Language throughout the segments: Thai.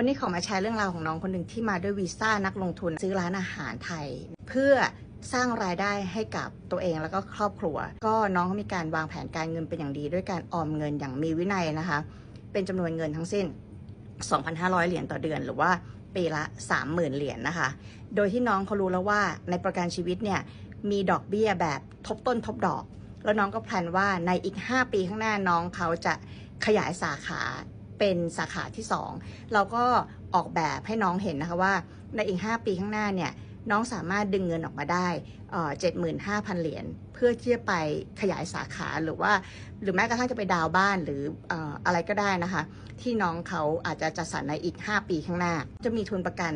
วันนี้ขอมาแชร์เรื่องราวของน้องคนหนึ่งที่มาด้วยวีซ่านักลงทุนซื้อร้านอาหารไทย เพื่อสร้างรายได้ให้กับตัวเองแล้วก็ครอบครัว ก็น้องเขามีการวางแผนการเงินเป็นอย่างดี ด้วยการออมเงินอย่างมีวินัยนะคะ เป็นจำนวนเงินทั้งสิ้น 2,500 เหรียญต่อเดือน หรือว่าปีละ 30,000 เหรียญนะคะ โดยที่น้องเขารู้แล้วว่าในประกันชีวิตเนี่ยมีดอกเบี้ยแบบทบต้นทบดอก แล้วน้องก็แพลนว่าในอีก 5 ปีข้างหน้าน้องเขาจะขยายสาขา เป็นสาขาที่ 2 เราก็ออกแบบให้น้องเห็นนะคะว่าในอีก 5 ปีข้างหน้าเนี่ยน้องสามารถดึงเงินออกมาได้เจ็ดหมื่นห้าพันเหรียญเพื่อที่จะไปขยายสาขาหรือว่า หรือแม้กระทั่งจะไปดาวบ้านหรือออะไรก็ได้นะคะ ที่น้องเขาอาจจะจัดสรรในอีก 5 ปีข้างหน้า จะมีทุนประกัน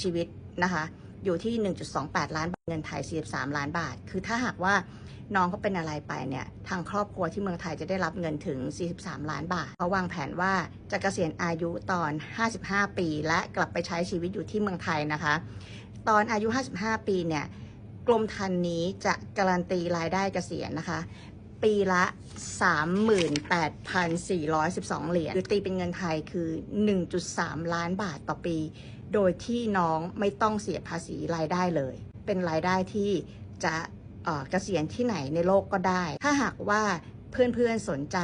ชีวิตนะคะ อยู่ที่ 1.28 ล้านบาทเงินไทย 43 ล้านบาท คือถ้าหากว่าน้องเขาเป็นอะไรไปเนี่ยทางครอบครัวที่เมืองไทยจะได้รับเงินถึง 43 ล้านบาทเขาวางแผนว่าจะเกษียณอายุตอน 55 ปี และกลับไปใช้ชีวิตอยู่ที่เมืองไทยนะคะ ตอนอายุ 55 ปีเนี่ยกรมธรรม์นี้จะการันตีรายได้เกษียณนะคะ ปีละ 38,412 เหรียญหรือตีเป็นเงินไทยคือ 1.3 ล้านบาทต่อปี โดยที่น้องไม่ต้องเสียภาษีรายได้เลย เป็นรายได้ที่จะเกษียณที่ไหนในโลกก็ได้ ถ้าหากว่าเพื่อนๆสนใจ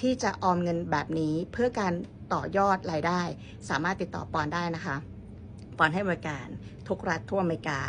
ที่จะออมเงินแบบนี้เพื่อการต่อยอดรายได้ สามารถติดต่อปอนได้นะคะ ปอนให้บริการทุกรัฐทั่วอเมริกา